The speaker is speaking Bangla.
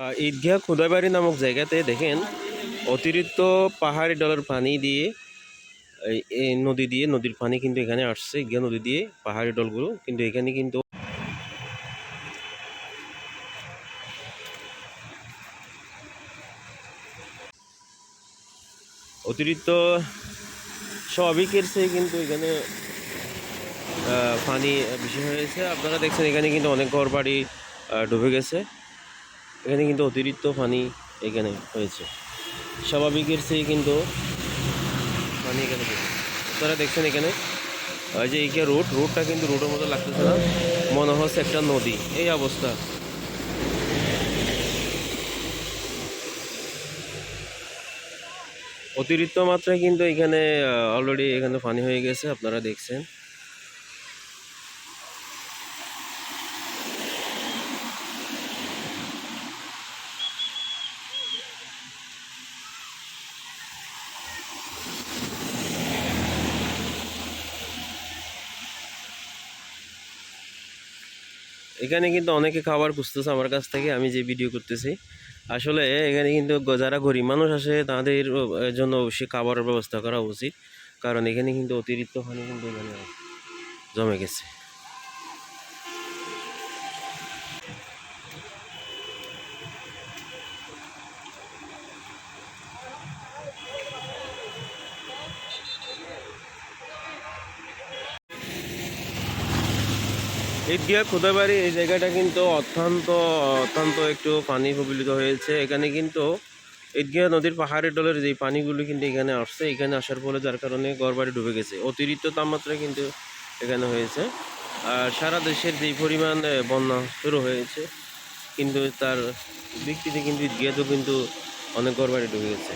ঈদগাহ খুদাবাড়ি নামক জায়গাতে দেখেন অতিরিক্ত পাহাড়ি ডলার পানি দিয়ে, এই নদী দিয়ে নদীর পানি কিন্তু এখানে আসছে ঈদগাহ নদী দিয়ে পাহাড়ি ডলগুলো কিন্তু এখানে কিন্তু অতিরিক্ত স্বাভাবিকের চেয়ে কিন্তু এখানে পানি বেশি হয়েছে। আপনারা দেখছেন এখানে কিন্তু অনেক ঘর বাড়ি ডুবে গেছে। এখানে কিন্তু অতিরিক্ত পানি এখানে হয়েছে। স্বাভাবিকের চেয়ে কিন্তু পানি এখানে। আপনারা দেখছেন এখানে, ওই যে এই যে রোড, রোডটা কিন্তু রোডের মতো লাগতেছে না। মনে হচ্ছে একটা নদী, এই অবস্থা। অতিরিক্ত মাত্রায় কিন্তু এখানে অলরেডি এখানে পানি হয়ে গেছে, আপনারা দেখছেন। এখানে কিন্তু অনেকে খাবার খুঁজতেছে আমার কাছ থেকে, আমি যে ভিডিও করতেছি। আসলে এখানে কিন্তু যারা গরিব মানুষ আসে তাদের জন্য অবশ্যই খাবারের ব্যবস্থা করা উচিত। কারণ এখানে কিন্তু অতিরিক্ত পানি কিন্তু এখানে জমে গেছে। ঈদগাহ খুদাবাড়ি এই জায়গাটা কিন্তু অত্যন্ত অত্যন্ত একটু পানি প্রবলিত হয়েছে। এখানে কিন্তু ঈদগাহ নদীর পাহাড়ের ডলের যে পানিগুলো কিন্তু এখানে আসছে, এখানে আসার ফলে যার কারণে ঘরবাড়ি ডুবে গেছে। অতিরিক্ত তাপমাত্রা কিন্তু এখানে হয়েছে। আর সারা দেশের যেই পরিমাণ বন্যা শুরু হয়েছে, কিন্তু তার ভিত্তিতে কিন্তু ঈদগাহতেও কিন্তু অনেক ঘরবাড়ি ডুবে গেছে।